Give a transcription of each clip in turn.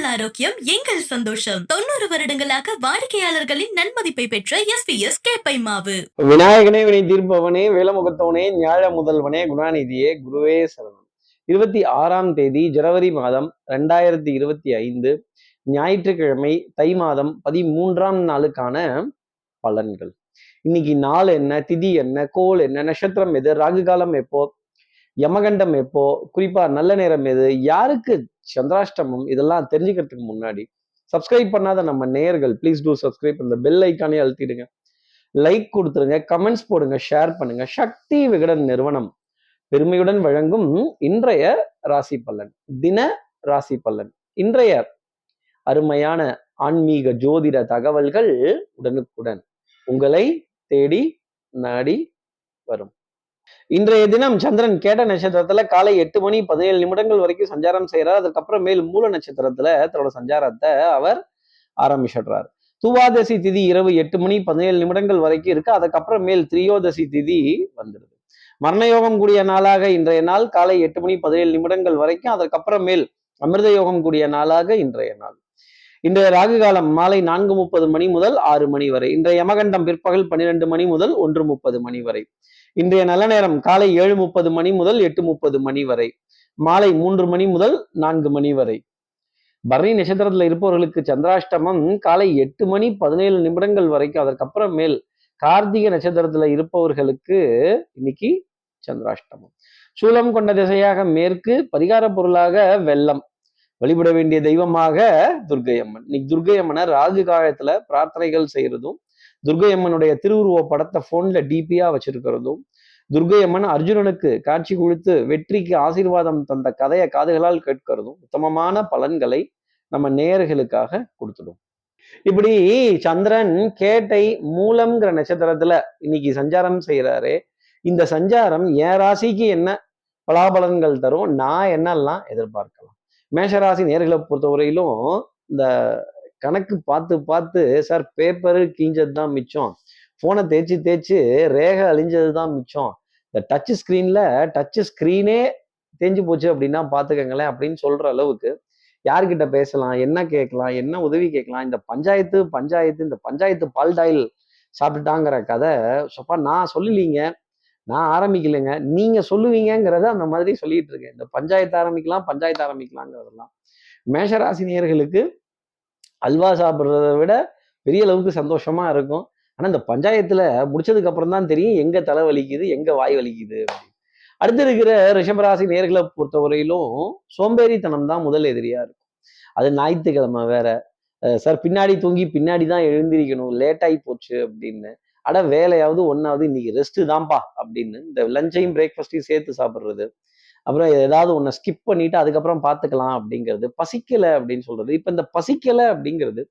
உங்கள் ஆரோக்கியம் எங்கள் சந்தோஷம். தொண்ணூறு வருடங்களாக வாடிக்கையாளர்களின் நன்மதிப்பை பெற்ற எஸ் பி எஸ் கேப்பை மாவு விநாயகனே வினை தீர்ப்பவனே வேலமுகத்தவனே ஞாழ முதல்வனே குணாநிதியே குருவே சரணம். இருபத்தி ஆறாம் தேதி ஜனவரி மாதம் ரெண்டாயிரத்தி இருபத்தி ஐந்து ஞாயிற்றுக்கிழமை தை மாதம் பதிமூன்றாம் நாளுக்கான பலன்கள். இன்னைக்கு நாள் என்ன திதி என்ன கோல் என்ன நட்சத்திரம் எது ராகு காலம் எப்போ யமகண்டம் எப்போ? குறிப்பா நல்ல நேரம் எது? யாருக்கு சந்திராஷ்டமம்? இதெல்லாம் தெரிஞ்சுக்கிறதுக்கு முன்னாடி சப்ஸ்கிரைப் பண்ணாத நம்ம நேயர்கள் ப்ளீஸ் டூ சப்ஸ்கிரைப் இந்த பெல் ஐக்கானே அழுத்திடுங்க. லைக் கொடுத்துருங்க கமெண்ட்ஸ் போடுங்க ஷேர் பண்ணுங்க. சக்தி விகடன் நிறுவனம் பெருமையுடன் வழங்கும் இன்றைய ராசி பலன் தின ராசி பலன். இன்றைய அருமையான ஆன்மீக ஜோதிட தகவல்கள் உடனுக்குடன் உங்களை தேடி நாடி வரும். இன்றைய தினம் சந்திரன் கேட்ட நட்சத்திரத்துல காலை எட்டு மணி பதினேழு நிமிடங்கள் வரைக்கும் சஞ்சாரம் செய்யறார் அதுக்கப்புறம் மேல் மூல நட்சத்திரத்துல தன்னோட சஞ்சாரத்தை அவர் ஆரம்பிச்சிடுறார். துவாதசி திதி இரவு எட்டு மணி பதினேழு நிமிடங்கள் வரைக்கும் இருக்கு. அதுக்கப்புறம் மேல் திரியோதசி திதி வந்துடுது. மரணயோகம் கூடிய நாளாக இன்றைய நாள் காலை எட்டு மணி பதினேழு நிமிடங்கள் வரைக்கும் அதற்கப்புறம் மேல் அமிர்த யோகம் கூடிய நாளாக இன்றைய நாள். இன்றைய ராகு காலம் மாலை நான்கு முப்பது மணி முதல் ஆறு மணி வரை. இன்றைய யமகண்டம் பிற்பகல் பன்னிரெண்டு மணி முதல் ஒன்று முப்பது மணி வரை. இன்றைய நல்ல நேரம் காலை ஏழு முப்பது மணி முதல் எட்டு முப்பது மணி வரை மாலை மூன்று மணி முதல் நான்கு மணி வரை. பரணி நட்சத்திரத்துல இருப்பவர்களுக்கு சந்திராஷ்டமம் காலை எட்டு மணி பதினேழு நிமிடங்கள் வரைக்கும் அதற்கப்புறம் மேல் கார்த்திகை நட்சத்திரத்துல இருப்பவர்களுக்கு இன்னைக்கு சந்திராஷ்டமம். சூலம் கொண்ட திசையாக மேற்கு பரிகார பொருளாக வெள்ளம். வழிபட வேண்டிய தெய்வமாக துர்க்கை அம்மன் இன்னைக்கு துர்க்கை அம்மனை ராகு காலத்துல பிரார்த்தனைகள் செய்யறதும் துர்க்கை அம்மனுடைய திருவுருவ படத்தை போன்ல டிபியா வச்சிருக்கிறதும் துர்க்கை அம்மன் அர்ஜுனனுக்கு காட்சி கொடுத்து வெற்றிக்கு ஆசீர்வாதம் தந்த கதையை காதுகளால் கேட்கிறதும் உத்தமமான பலன்களை நம்ம நேயர்களுக்காக கொடுத்துடும். இப்படி சந்திரன் கேட்டை மூலம்ங்கிற நட்சத்திரத்துல இன்னைக்கு சஞ்சாரம் செய்யறாரு இந்த சஞ்சாரம் என் ராசிக்கு என்ன பலாபலன்கள் தரும் நான் என்னெல்லாம் எதிர்பார்க்கலாம்? மேஷராசி நேர்களை பொறுத்தவரையிலும் இந்த கணக்கு பார்த்து பார்த்து சார் பேப்பரு கிழிஞ்சது தான் மிச்சம். ஃபோனை தேய்ச்சி தேய்ச்சி ரேகை அழிஞ்சது தான் மிச்சம். இந்த டச் ஸ்க்ரீனில் டச் ஸ்க்ரீனே தேஞ்சு போச்சு அப்படின்னா பார்த்துக்கங்களேன் அப்படின்னு சொல்கிற அளவுக்கு யார்கிட்ட பேசலாம் என்ன கேட்கலாம் என்ன உதவி கேட்கலாம் இந்த பஞ்சாயத்து பஞ்சாயத்து இந்த பஞ்சாயத்து பால்டாயில் சாப்பிட்டுட்டாங்கிற கதை சொப்பா நான் சொல்லலீங்க நான் ஆரம்பிக்கலைங்க நீங்கள் சொல்லுவீங்கங்கிறத அந்த மாதிரி சொல்லிட்டு இருக்கேன். இந்த பஞ்சாயத்து ஆரம்பிக்கலாம் பஞ்சாயத்து ஆரம்பிக்கலாங்கிறதெல்லாம். மேஷராசினியர்களுக்கு அல்வா சாப்பிட்றத விட பெரிய அளவுக்கு சந்தோஷமா இருக்கும். ஆனா இந்த பஞ்சாயத்துல முடிச்சதுக்கு அப்புறம் தான் தெரியும் எங்க தலை வலிக்குது எங்க வாய் வலிக்குது அப்படின்னு. அடுத்து இருக்கிற ரிஷபராசி நேர்களை பொறுத்தவரையிலும் சோம்பேறித்தனம் தான் முதல் எதிரியா இருக்கும். அது ஞாயிற்றுக்கிழமை வேற. சார் பின்னாடி தூங்கி பின்னாடி தான் எழுந்திரிக்கணும் லேட் போச்சு அப்படின்னு. அட வேலையாவது ஒன்னாவது இன்னைக்கு ரெஸ்ட் தான்ப்பா அப்படின்னு. இந்த லஞ்சையும் பிரேக்ஃபாஸ்ட்டையும் சேர்த்து சாப்பிட்றது. அப்புறம் ஏதாவது ஒன்று ஸ்கிப் பண்ணிட்டு அதுக்கப்புறம் பார்த்துக்கலாம் அப்படிங்கிறது. பசிக்கலை அப்படின்னு சொல்றது. இப்போ இந்த பசிக்கலை அப்படிங்கிறது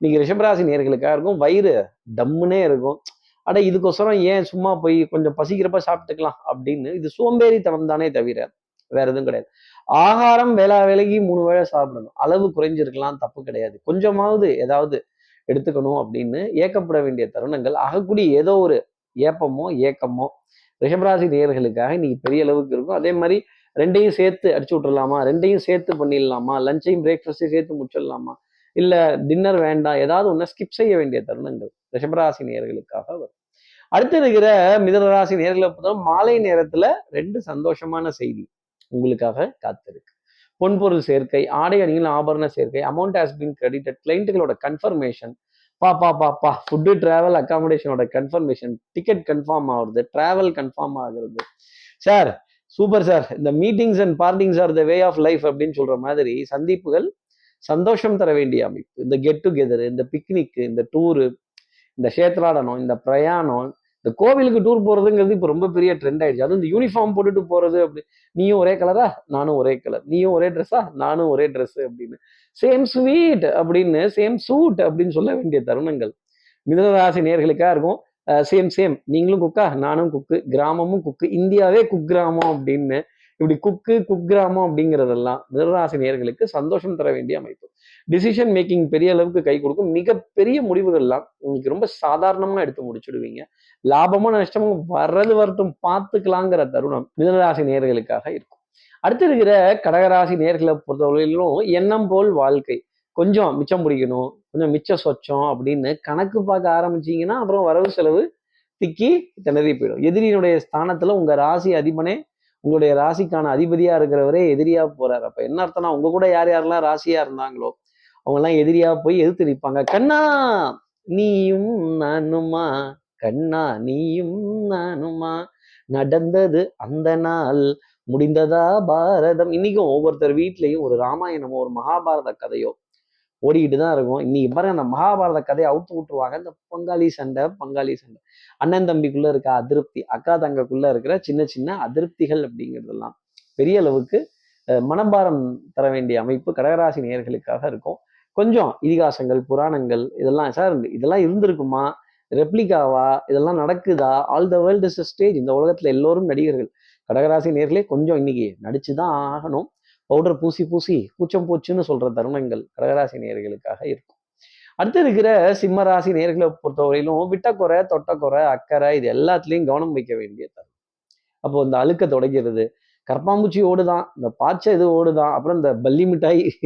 இன்னைக்கு ரிஷபராசி நேர்களுக்காக இருக்கும் வயிறு டம்முனே இருக்கும். அட இதுக்கோசரம் ஏன் சும்மா போய் கொஞ்சம் பசிக்கிறப்ப சாப்பிட்டுக்கலாம் அப்படின்னு. இது சோம்பேறித்தனம் தானே தவிர வேற எதுவும் கிடையாது. ஆகாரம் வேளா வேலைக்கு மூணு வேளை சாப்பிடணும். அளவு குறைஞ்சிருக்கலாம் தப்பு கிடையாது. கொஞ்சமாவது ஏதாவது எடுத்துக்கணும் அப்படின்னு ஏக்கப்பட வேண்டிய தருணங்கள். ஆகக்கூடிய ஏதோ ஒரு ஏப்பமோ ஏக்கமோ ரிஷபராசி நேர்களுக்காக இன்னைக்கு பெரிய அளவுக்கு இருக்கும். அதே மாதிரி ரெண்டையும் சேர்த்து அடிச்சு விட்டுடலாமா ரெண்டையும் சேர்த்து பண்ணிடலாமா? லஞ்சையும் பிரேக்ஃபாஸ்டையும் சேர்த்து முடிச்சிடலாமா? இல்லை டின்னர் வேண்டாம். ஏதாவது ஒன்று ஸ்கிப் செய்ய வேண்டிய தருணங்கள் ரிஷபராசி நேர்களுக்காக வரும். அடுத்து இருக்கிற மிதனராசி நேர்களை பொறுத்தவரை மாலை நேரத்துல ரெண்டு சந்தோஷமான செய்தி உங்களுக்காக காத்திருக்கு. பொன்பொருள் சேர்க்கை ஆடை அணிகள் ஆபரண சேர்க்கை அமௌண்ட் ஹாஸ் பின் கிரெடிட் கிளைண்ட்டுகளோட கன்ஃபர்மேஷன் பா பா பா பா. ஃபுட்டு டிராவல் அக்காமடேஷனோட கன்ஃபர்மேஷன் டிக்கெட் கன்ஃபார்ம் ஆகுறது டிராவல் கன்ஃபார்ம் ஆகுறது. சார் சூப்பர் சார் இந்த meetings and partings are the way of life அப்படின்னு சொல்ற மாதிரி சந்திப்புகள் சந்தோஷம் தர வேண்டிய அமைப்பு. இந்த கெட் டுகெதர் இந்த பிக்னிக்கு இந்த டூரு இந்த சேத்ராடனம் இந்த பிரயாணம் இந்த கோவிலுக்கு டூர் போறதுங்கிறது இப்போ ரொம்ப பெரிய ட்ரெண்ட் ஆயிடுச்சு. அதுவும் இந்த யூனிஃபார்ம் போட்டுட்டு போறது அப்படி நீயும் ஒரே கலரா நானும் ஒரே கலர் நீயும் ஒரே ட்ரெஸ்ஸா நானும் ஒரே ட்ரெஸ் அப்படின்னு. சேம் ஸ்வீட் அப்படின்னு சேம் சூட் அப்படின்னு சொல்ல வேண்டிய தருணங்கள். மிதனராசி நேர்களுக்காக இருக்கும். சேம் சேம் நீங்களும் குக்கா நானும் குக்கு கிராமமும் குக்கு இந்தியாவே குக் கிராமம் அப்படின்னு. இப்படி குக்கு குக் கிராமம் அப்படிங்கிறதெல்லாம் மிதனராசி நேர்களுக்கு சந்தோஷம் தர வேண்டிய அமைப்பு. டிசிஷன் மேக்கிங் பெரிய அளவுக்கு கை கொடுக்கும். மிகப்பெரிய முடிவுகள்லாம் உங்களுக்கு ரொம்ப சாதாரணமாக எடுத்து முடிச்சுடுவீங்க. லாபமும் நஷ்டமும் வர்றது வரட்டும் பார்த்துக்கலாங்கிற தருணம் மிதனராசி நேர்களுக்காக இருக்கும். அடுத்து இருக்கிற கடகராசி நேர்களை பொறுத்தவரையிலும் எண்ணம் போல் வாழ்க்கை. கொஞ்சம் மிச்சம் பிடிக்கணும் கொஞ்சம் மிச்ச சொச்சம் அப்படின்னு கணக்கு பார்க்க ஆரம்பிச்சீங்கன்னா அப்புறம் வரவு செலவு திக்கி திணறி போயிடும். எதிரியினுடைய ஸ்தானத்துல உங்க ராசி அதிபனே உங்களுடைய ராசிக்கான அதிபதியா இருக்கிறவரே எதிரியா போறாரு. அப்ப என்ன அர்த்தம்னா உங்க கூட யார் யாரெல்லாம் ராசியா இருந்தாங்களோ அவங்கெல்லாம் எதிரியா போய் எதிர்த்து நிற்பாங்க கண்ணா நீயும் நானுமா? கண்ணா நீயும் நானுமா? நடந்தது அந்த நாள் முடிந்ததா பாரதம்? இன்னைக்கும் ஒவ்வொருத்தர் வீட்லயும் ஒரு ராமாயணமோ ஒரு மகாபாரத கதையோ ஓடிக்கிட்டு தான் இருக்கும். இன்னைக்கு பாருங்க அந்த மகாபாரத கதையை அவுத்து விட்டுருவாங்க. இந்த பங்காளி சண்டை பங்காளி சண்டை. அண்ணன் தம்பிக்குள்ள இருக்க அதிருப்தி அக்கா தங்கக்குள்ள இருக்கிற சின்ன சின்ன அதிருப்திகள் அப்படிங்கிறதெல்லாம் பெரிய அளவுக்கு அஹ், மனபாரம் தர வேண்டிய அமைப்பு கடகராசி நேயர்களுக்காக இருக்கும். கொஞ்சம் இதிகாசங்கள் புராணங்கள் இதெல்லாம் சார் இதெல்லாம் இருந்திருக்குமா? ரெப்ளிகாவா? இதெல்லாம் நடக்குதா? All the world is stage இந்த உலகத்துல எல்லோரும் நடிகர்கள். கடகராசி நேர்களே கொஞ்சம் இன்னைக்கு நடிச்சு தான் ஆகணும். பவுடர் பூசி பூசி கூச்சம் பூச்சுன்னு சொல்ற தருணங்கள் கடகராசி நேர்களுக்காக இருக்கும். அடுத்து இருக்கிற சிம்ம ராசி நேர்களை பொறுத்தவரையிலும் விட்டக்குறை தொட்டக்குறை அக்கறை இது எல்லாத்துலேயும் கவனம் வைக்க வேண்டிய தருணம். அப்போ இந்த அழுக்க தொடங்கிறது கரப்பாம்பூச்சி ஓடுதான் இந்த பாச்சை இது ஓடுதான் அப்புறம் இந்த பல்லி மிட்டாய்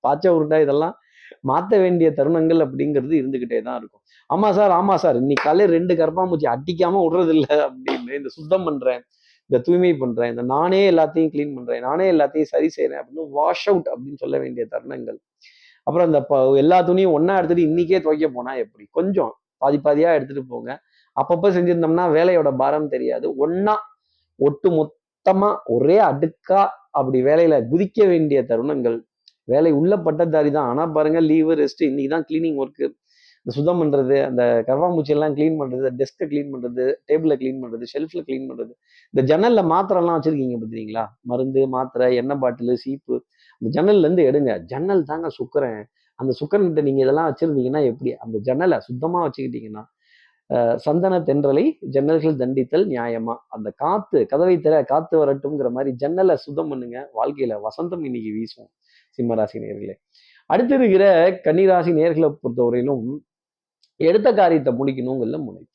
பாச்சை உருட்டாய் இதெல்லாம் மாற்ற வேண்டிய தருணங்கள் அப்படிங்கிறது இருந்துக்கிட்டே தான் இருக்கும். ஆமா சார் ஆமா சார் இன்னைக்கு காலையில் ரெண்டு கரப்பாம்பூச்சி அட்டிக்காம விடுறது அப்படின்னு இந்த சுத்தம் பண்றேன் இந்த தூய்மை பண்றேன் இந்த நானே எல்லாத்தையும் க்ளீன் பண்றேன் நானே எல்லாத்தையும் சரி செய்கிறேன் அப்படின்னு வாஷ் அவுட் அப்படின்னு சொல்ல வேண்டிய தருணங்கள். அப்புறம் இந்த ப- எல்லா துணியும் ஒன்றா எடுத்துட்டு இன்றைக்கே துவைக்க போனால் எப்படி? கொஞ்சம் பாதி பாதியாக எடுத்துகிட்டு போங்க. அப்பப்போ செஞ்சிருந்தோம்னா வேலையோட பாரம் தெரியாது. ஒன்றா ஒட்டு மொத்தமா ஒரே அடுக்கா அப்படி வேலையில குதிக்க வேண்டிய தருணங்கள். வேலை உள்ள பட்டதாரி தான். ஆனா பாருங்க லீவு ரெஸ்ட் இன்னைக்கு தான் கிளீனிங் ஒர்க்கு இந்த சுத்தம் பண்றது அந்த கர்வாம்பூச்சி கிளீன் க்ளீன் பண்றது டெஸ்க்கை க்ளீன் பண்றது டேபிளை க்ளீன் பண்றது ஷெல்ஃப்ல க்ளீன் பண்றது. இந்த ஜன்னல்ல மாத்திரை எல்லாம் வச்சிருக்கீங்க பார்த்தீங்களா மருந்து மாத்திரை எண்ணெய் பாட்டில் சீப்பு. அந்த ஜன்னல்ல இருந்து எடுங்க. ஜன்னல் தாங்க சுக்கரன். அந்த சுக்கரன் கிட்ட நீங்க இதெல்லாம் வச்சிருந்தீங்கன்னா எப்படி? அந்த ஜன்னலை சுத்தமா வச்சுக்கிட்டீங்கன்னா சந்தன தென்றலை ஜன்னல்கள் தண்டித்தல் நியாயமா? அந்த காத்து கதவை தர காத்து வரட்டும்ங்கிற மாதிரி ஜன்னலை சுத்தம் பண்ணுங்க. வாழ்க்கையில வசந்தம் இன்னைக்கு வீசும் சிம்மராசி நேர்களே. அடுத்து இருக்கிற கன்னிராசி நேர்களை பொறுத்தவரையிலும் எடுத்த காரியத்தை முடிக்கணுங்கிறத முனைப்பு.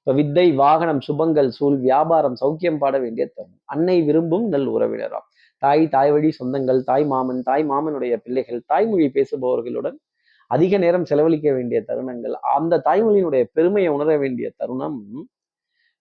இப்ப வித்தை வாகனம் சுபங்கள் சூழ் வியாபாரம் சௌக்கியம் பாட வேண்டிய தரும் அன்னை விரும்பும் நல் உறவினராம் தாய் தாய் வழி சொந்தங்கள் தாய் மாமன் தாய் மாமனுடைய பிள்ளைகள் தாய்மொழி பேசுபவர்களுடன் அதிக நேரம் செலவழிக்க வேண்டிய தருணங்கள் அந்த தாய்மொழியினுடைய பெருமையை உணர வேண்டிய தருணம்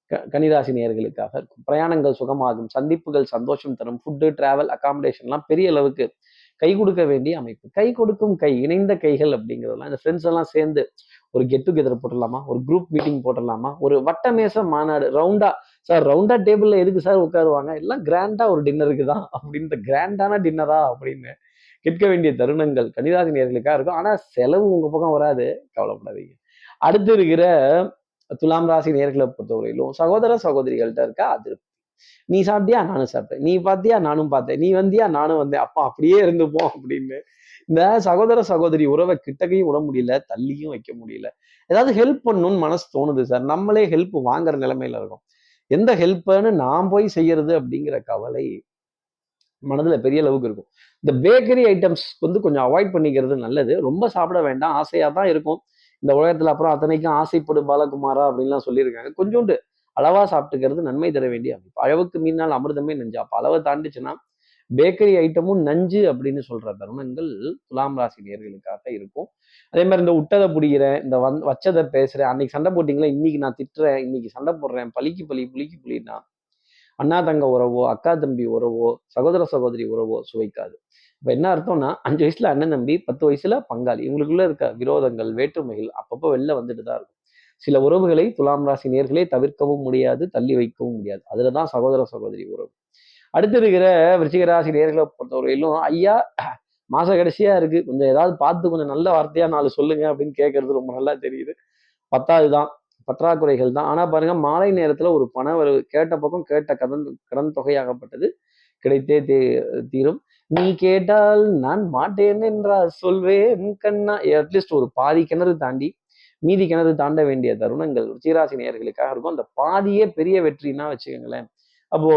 க- கன்னிராசி இருக்கும். பிரயாணங்கள் சுகமாகும் சந்திப்புகள் சந்தோஷம் தரும் ஃபுட்டு டிராவல் அகாமடேஷன்லாம் பெரிய அளவுக்கு கை கொடுக்க வேண்டிய அமைப்பு. கை கொடுக்கும் கை இணைந்த கைகள் அப்படிங்கிறதெல்லாம் இந்த ஃப்ரெண்ட்ஸ் எல்லாம் சேர்ந்து ஒரு கெட் டுகெதர் போட்டுடலாமா? ஒரு குரூப் மீட்டிங் போட்டுடலாமா? ஒரு வட்டமேச மாநாடு ரவுண்டா சார் ரவுண்டா டேபிள்ல எதுக்கு சார் உட்காருவாங்க? எல்லாம் கிராண்டா ஒரு டின்னருக்கு தான். அப்படின்ற கிராண்டான டின்னரா அப்படின்னு கேட்க வேண்டிய தருணங்கள் கன்னிராசி நேர்களுக்காக இருக்கும். ஆனா செலவு உங்க பக்கம் வராது. கவலைப்படாதீங்க. அடுத்து இருக்கிற துலாம் ராசி நேர்களை பொறுத்தவரையிலும் சகோதர சகோதரிகள்கிட்ட இருக்க? அதிருப்தி. நீ சாப்பிட்டியா? நானும் சாப்பிட்டேன். நீ பார்த்தியா? நானும் பார்த்தேன். நீ வந்தியா? நானும் வந்தேன். அப்பா அப்படியே இருந்துப்போம் அப்படின்னு. இந்த சகோதர சகோதரி உறவை கிட்டக்கையும் விட முடியல. தள்ளியும் வைக்க முடியல. ஏதாவது ஹெல்ப் பண்ணணும்னு மனசு தோணுது சார் நம்மளே ஹெல்ப் வாங்குற நிலைமையில இருக்கும். எந்த ஹெல்ப்னு நான் போய் செய்யறது அப்படிங்கிற கவலை மனதில் பெரிய அளவுக்கு இருக்கும். இந்த பேக்கரி ஐட்டம்ஸ் வந்து கொஞ்சம் அவாய்ட் பண்ணிக்கிறது நல்லது. ரொம்ப சாப்பிட வேண்டாம். ஆசையாக தான் இருக்கும். இந்த உலகத்தில் அப்புறம் அத்தனைக்கும் ஆசைப்படும் பாலகுமாரா அப்படின்லாம் சொல்லியிருக்காங்க. கொஞ்சோண்டு அளவாக சாப்பிட்டுக்கிறது நன்மை தர வேண்டிய அமைப்பு. அளவுக்கு மீனால் அமிர்தமே நஞ்சு அப்போ அளவை தாண்டிச்சுன்னா பேக்கரி ஐட்டமும் நஞ்சு அப்படின்னு சொல்ற தருணங்கள் துலாம் ராசி நேர்களுக்காக இருக்கும். அதே மாதிரி இந்த உட்டதை பிடிக்கிறேன் இந்த வந் வச்சதை பேசுறேன். அன்னைக்கு சண்டை போட்டிங்களா? இன்னைக்கு நான் திட்டுறேன் இன்னைக்கு சண்டை போடுறேன். பலிக்கு பலி புளிக்கு புளினா அண்ணா தங்க உறவோ அக்கா தம்பி உறவோ சகோதர சகோதரி உறவோ சுவைக்காது. இப்ப என்ன அர்த்தம்னா அஞ்சு வயசுல அண்ணன் தம்பி பத்து வயசுல பங்காளி. இவங்களுக்குள்ள இருக்க விரோதங்கள் வேற்றுமைகள் அப்பப்போ வெளில வந்துட்டு தான் இருக்கும். சில உறவுகளை துலாம் ராசி நேர்களே தவிர்க்கவும் முடியாது தள்ளி வைக்கவும் முடியாது. அதுலதான் சகோதர சகோதரி உறவு. அடுத்து இருக்கிற விருச்சிகராசி நேர்களை பொறுத்தவரையிலும் ஐயா மாச கடைசியா இருக்கு. கொஞ்சம் ஏதாவது பார்த்து கொஞ்சம் நல்ல வார்த்தையா நாலு சொல்லுங்க அப்படின்னு கேட்கறது ரொம்ப நல்லா தெரியுது. பத்தாவது தான். பற்றாக்குறைகள் தான். ஆனா பாருங்க மாலை நேரத்துல ஒரு பண வரவு கேட்ட பக்கம் கேட்ட கடன் கடன் தொகையாகப்பட்டது. கிடைத்தே தீ தீரும். நீ கேட்டால் நான் மாட்டேன் என்றா சொல்வேன் கண்ணா. அட்லீஸ்ட் ஒரு பாதி கிணறு தாண்டி மீதி கிணறு தாண்ட வேண்டிய தருணங்கள் சீராசி நேயர்களுக்காக இருக்கும். அந்த பாதியே பெரிய வெற்றின்னா வச்சுக்கோங்களேன். அப்போ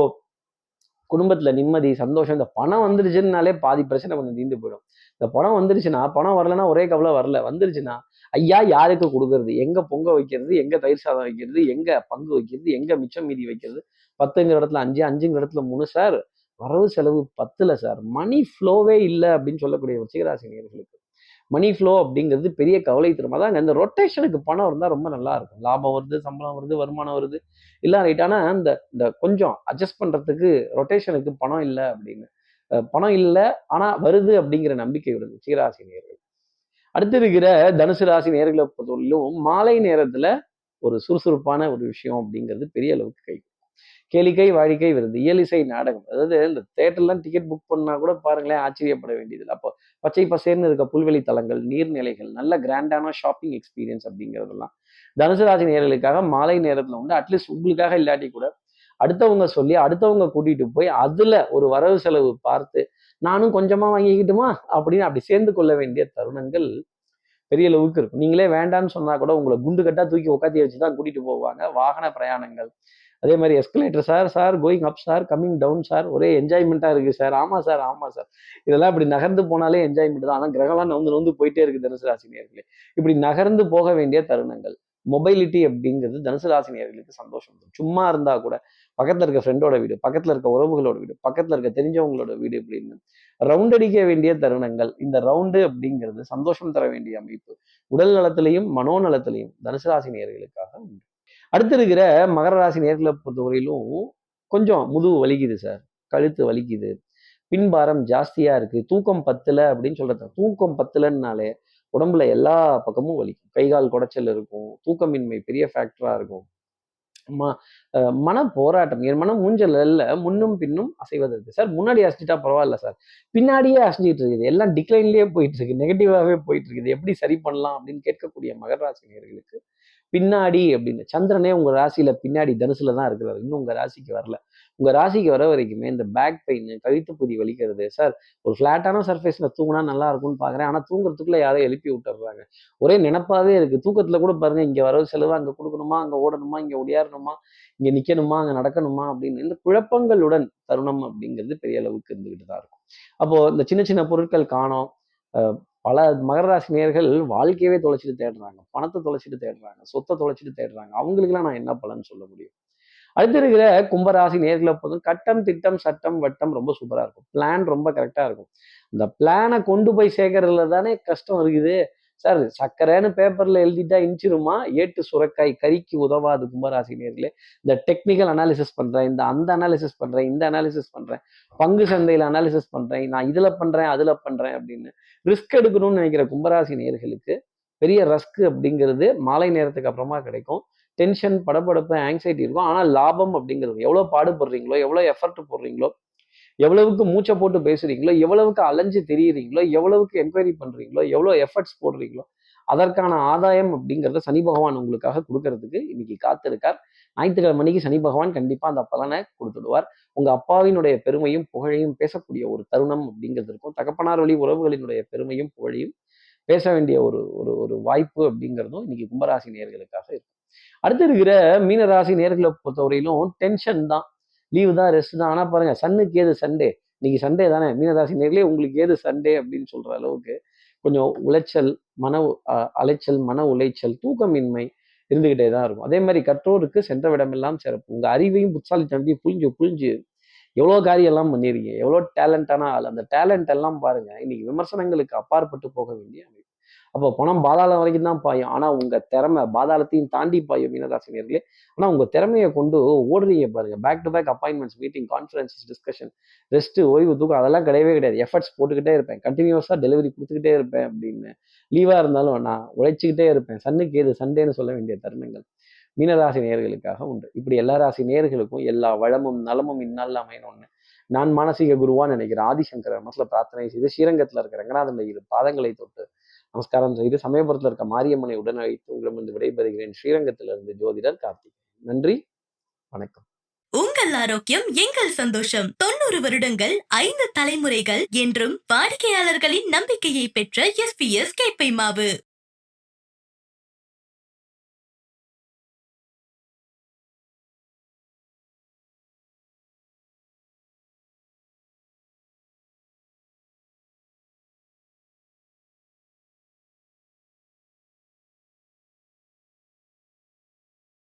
குடும்பத்துல நிம்மதி சந்தோஷம் இந்த பணம் வந்துருச்சுன்னாலே பாதி பிரச்சனை கொஞ்சம் தீர்ந்து போயிடும். இந்த பணம் வந்துருச்சுன்னா பணம் வரலன்னா ஒரே கவலை வரல. வந்துருச்சுன்னா ஐயா யாருக்கு கொடுக்கறது? எங்க பொங்க வைக்கிறது? எங்க தயிர் சாதம் வைக்கிறது? எங்க பங்கு வைக்கிறது? எங்க மிச்சம் மீதி வைக்கிறது? பத்துங்கிற இடத்துல அஞ்சு அஞ்சுங்கிற இடத்துல மூணு. சார் வரவு செலவு பத்துல சார். மணி ஃப்ளோவே இல்லை அப்படின்னு சொல்லக்கூடிய வச்சிகராசி நேர்களுக்கு மணி ஃப்ளோ அப்படிங்கிறது பெரிய கவலை திரும்ப தான் இந்த ரொட்டேஷனுக்கு பணம் இருந்தால் ரொம்ப நல்லா இருக்கும். லாபம் வருது சம்பளம் வருது வருமானம் வருது. இல்லை ரைட்டான இந்த இந்த கொஞ்சம் அட்ஜஸ்ட் பண்ணுறதுக்கு ரொட்டேஷனுக்கு பணம் இல்லை அப்படின்னு. பணம் இல்லை ஆனால் வருது அப்படிங்கிற நம்பிக்கை விடுது விருச்சிகராசி நேயர்கள். அடுத்து இருக்கிற தனுசு ராசி நேர்களை பொறுத்தவரையிலும் மாலை நேரத்துல ஒரு சுறுசுறுப்பான ஒரு விஷயம் அப்படிங்கிறது பெரிய அளவுக்கு கை கேளிக்கை வாடிக்கை விருது இயலிசை நாடகம். அதாவது இந்த தேட்டர்லாம் டிக்கெட் புக் பண்ணா கூட பாருங்களேன் ஆச்சரியப்பட வேண்டியது அப்போ பச்சை பசேர்னு இருக்க புல்வெளி தலங்கள் நீர்நிலைகள் நல்ல கிராண்டான ஷாப்பிங் எக்ஸ்பீரியன்ஸ் அப்படிங்கிறதெல்லாம் தனுசு ராசி நேர்களுக்காக மாலை நேரத்துல வந்து அட்லீஸ்ட் உங்களுக்காக இல்லாட்டி கூட அடுத்தவங்க சொல்லி அடுத்தவங்க கூட்டிட்டு போய் அதுல ஒரு வரவு செலவு பார்த்து நானும் கொஞ்சமா வாங்கிக்கிட்டுமா? அப்படின்னு அப்படி சேர்ந்து கொள்ள வேண்டிய தருணங்கள் பெரிய அளவுக்கு இருக்கும். நீங்களே வேண்டாம்னு சொன்னா கூட உங்களை குண்டு கட்டா தூக்கி உட்காத்தி வச்சு தான் கூட்டிட்டு போவாங்க வாகன பிரயாணங்கள். அதே மாதிரி escalator sir sir going up sir coming down sir ஒரே என்ஜாய்மெண்ட்டாக இருக்குது சார். ஆமாம் சார் ஆமாம் சார். இதெல்லாம் இப்படி நகர்ந்து போனாலே என்ஜாய்மெண்ட் தான். ஆனால் கிரகம்லாம் நவுந்து நவுந்து போயிட்டே இருக்கு தனுசு ராசி நேர்களே இப்படி நகர்ந்து போக வேண்டிய தருணங்கள். மொபைலிட்டி அப்படிங்கிறது தனுசு ராசி நேர்களுக்கு சந்தோஷம். சும்மா இருந்தால் கூட பக்கத்தில் இருக்க ஃப்ரெண்டோட வீடு பக்கத்தில் இருக்க உறவுகளோட வீடு பக்கத்தில் இருக்க தெரிஞ்சவங்களோட வீடு இப்படின்னு ரவுண்ட் அடிக்க வேண்டிய தருணங்கள். இந்த ரவுண்டு அப்படிங்கிறது சந்தோஷம் தர வேண்டிய அமைப்பு. உடல் நலத்திலையும் மனோநலத்திலையும் தனுசு ராசி நேர்களுக்காக உண்டு. அடுத்து இருக்கிற மகர ராசி நேர்களை பொறுத்தவரையிலும் கொஞ்சம் முதுகு வலிக்குது சார் கழுத்து வலிக்குது. பின்பாரம் ஜாஸ்தியா இருக்கு. தூக்கம் பத்தல அப்படின்னு சொல்றது தூக்கம் பத்தலன்னாலே உடம்புல எல்லா பக்கமும் வலிக்கும். கை கால் குடைச்சல் இருக்கும். தூக்கமின்மை பெரிய ஃபேக்டரா இருக்கும். ம மன போராட்டம் என் மனம் மூஞ்சல் இல்லை முன்னும் பின்னும் அசைவது இருக்கு சார் முன்னாடி அசைச்சிட்டா பரவாயில்ல சார். பின்னாடியே அசைஞ்சிட்டு இருக்குது. எல்லாம் டிக்ளைன்லேயே போயிட்டு இருக்கு நெகட்டிவாகவே போயிட்டு இருக்குது எப்படி சரி பண்ணலாம் அப்படின்னு கேட்கக்கூடிய மகர ராசி பின்னாடி அப்படின்னு. சந்திரனே உங்க ராசியில பின்னாடி தனுசுல தான் இருக்கிறார். இன்னும் உங்க ராசிக்கு வரல. உங்க ராசிக்கு வர வரைக்குமே இந்த பேக் பெயின் கழுத்து புதி வலிக்கிறது சார் ஒரு ஃப்ளாட்டான சர்ஃபேஸ்ல தூங்கினா நல்லா இருக்கும்னு பார்க்குறேன் ஆனால் தூங்குறதுக்குள்ள யாரோ எழுப்பி விட்டுறாங்க. ஒரே நினைப்பாவே இருக்கு. தூக்கத்துல கூட பாருங்க இங்க வரவு செலவு அங்க கொடுக்கணுமா அங்க ஓடணுமா இங்க ஒடியாரணுமா இங்க நிக்கணுமா அங்க நடக்கணுமா அப்படின்னு இந்த குழப்பங்களுடன் தருணம் அப்படிங்கிறது பெரிய அளவுக்கு இருந்துக்கிட்டு தான் இருக்கும். அப்போ இந்த சின்ன சின்ன பொருட்கள் காணோம். அஹ் பல மகர ராசி வாழ்க்கையவே தொலைச்சிட்டு தேடுறாங்க. பணத்தை தொலைச்சிட்டு தேடுறாங்க. சொத்தை தொலைச்சிட்டு தேடுறாங்க. அவங்களுக்குலாம் நான் என்ன பலன்னு சொல்ல முடியும்? அடுத்து இருக்கிற கும்பராசி நேர்களை போதும் கட்டம் திட்டம் சட்டம் வட்டம் ரொம்ப சூப்பராக இருக்கும். பிளான் ரொம்ப கரெக்டாக இருக்கும். இந்த பிளானை கொண்டு போய் சேர்க்கறதுல தானே கஷ்டம் இருக்குது சார் சக்கரைன்னு பேப்பர்ல எழுதிட்டா இன்ச்சிருமா? ஏட்டு சுரக்காய் கறிக்கு உதவாது கும்பராசி நேர்களே. இந்த டெக்னிக்கல் அனாலிசிஸ் பண்றேன் இந்த அந்த அனாலிசிஸ் பண்றேன் இந்த அனாலிசிஸ் பண்றேன் பங்கு சந்தையில அனாலிசிஸ் பண்றேன் நான் இதுல பண்றேன் அதுல பண்றேன் அப்படின்னு ரிஸ்க் எடுக்கணும்னு நினைக்கிற கும்பராசி நேர்களுக்கு பெரிய ரஸ்க் அப்படிங்கிறது மாலை நேரத்துக்கு அப்புறமா கிடைக்கும். டென்ஷன் படப்படப்பு ஆங்ஸைட்டி இருக்கும். ஆனால் லாபம் அப்படிங்கிறது எவ்வளோ பாடுபடுறீங்களோ எவ்வளோ எஃபர்ட் போடுறீங்களோ எவ்வளவுக்கு மூச்சை போட்டு பேசுறீங்களோ எவ்வளவுக்கு அலைஞ்சு தெரியுறீங்களோ எவ்வளவுக்கு என்கொயரி பண்ணுறீங்களோ எவ்வளோ எஃபர்ட்ஸ் போடுறீங்களோ அதற்கான ஆதாயம் அப்படிங்கிறத சனி பகவான் உங்களுக்காக கொடுக்கறதுக்கு இன்னைக்கு காத்திருக்கார். ஞாயிற்றுக்கிழமை மணிக்கு சனி பகவான் கண்டிப்பாக அந்த பலனை கொடுத்துடுவார். உங்க அப்பாவினுடைய பெருமையும் புகழையும் பேசக்கூடிய ஒரு தருணம் அப்படிங்கிறது இருக்கும். தகப்பனார் வழி உறவுகளினுடைய பெருமையும் புகழையும் பேச வேண்டிய ஒரு ஒரு ஒரு வாய்ப்பு அப்படிங்கிறதும் இன்னைக்கு கும்பராசி நேர்களுக்காக இருக்கும் அடுத்து இருக்கிற மீனராசி நேர்களை பொறுத்தவரையிலும் டென்ஷன் தான். லீவு தான் ரெஸ்ட் தான். ஆனால் பாருங்க சன்னுக்கு ஏது சண்டே இன்னைக்கு சண்டே தானே? மீனராசி நேர்களே உங்களுக்கு ஏது சண்டே அப்படின்னு சொல்கிற அளவுக்கு கொஞ்சம் உளைச்சல் மன அலைச்சல் மன உளைச்சல் தூக்கமின்மை இருந்துகிட்டே தான் இருக்கும். அதே மாதிரி கற்றோருக்கு சென்ற விடமெல்லாம் சிறப்பு. உங்கள் அறிவையும் புத்தாலித்தனத்தையும் புரிஞ்சு புரிஞ்சு எவ்வளோ காரியம் எல்லாம் எவ்வளோ டேலண்டான ஆள்? அந்த டேலண்ட் எல்லாம் பாருங்க இன்னைக்கு விமர்சனங்களுக்கு அப்பாற்பட்டு போக வேண்டிய அமைப்பு அப்போ பணம் பாதாளம் வரைக்கும் தான் பாயும். ஆனால் உங்கள் திறமை பாதாளத்தையும் தாண்டி பாயும் மீனராசினியர்களே. ஆனால் உங்கள் திறமையை கொண்டு ஓடுறீங்க பாருங்கள் back to back appointments meeting conference discussion rest ஓய்வு தூக்கம் அதெல்லாம் கிடையவே கிடையாது. எஃபர்ட்ஸ் போட்டுக்கிட்டே இருப்பேன். கண்டினியூஸாக டெலிவரி கொடுத்துக்கிட்டே இருப்பேன் அப்படின்னு. லீவாக இருந்தாலும் நான் உழைச்சிக்கிட்டே இருப்பேன். சன்னுக்கு ஏது சண்டேன்னு சொல்ல வேண்டிய தருணங்கள் மீனராசி நேயர்களுக்காக உண்டு. இப்படி எல்லா ராசி நேயர்களுக்கும் எல்லா வளமும் நலமும் இந்நாள் அமையணும்னு நான் மானசீக குருவான்னு நினைக்கிறேன். ஆதிசங்கர மனசுல பிரார்த்தனை செய்து ஸ்ரீரங்கத்துல இருக்கிற ரங்கநாதன் இரு பாதங்களை தொட்டு நமஸ்காரம். செய்து சமயபுரத்துல இருக்க மாரியம்மனை உடன் அழைத்து உங்களிடமிருந்து விடைபெறுகிறேன். ஸ்ரீரங்கத்திலிருந்து ஜோதிடர் கார்த்திக் நன்றி. வணக்கம். உங்கள் ஆரோக்கியம் எங்கள் சந்தோஷம். தொண்ணூறு வருடங்கள் ஐந்து தலைமுறைகள் என்றும் வாடிக்கையாளர்களின் நம்பிக்கையை பெற்ற எஸ் பி எஸ் கேப்பை மாவு.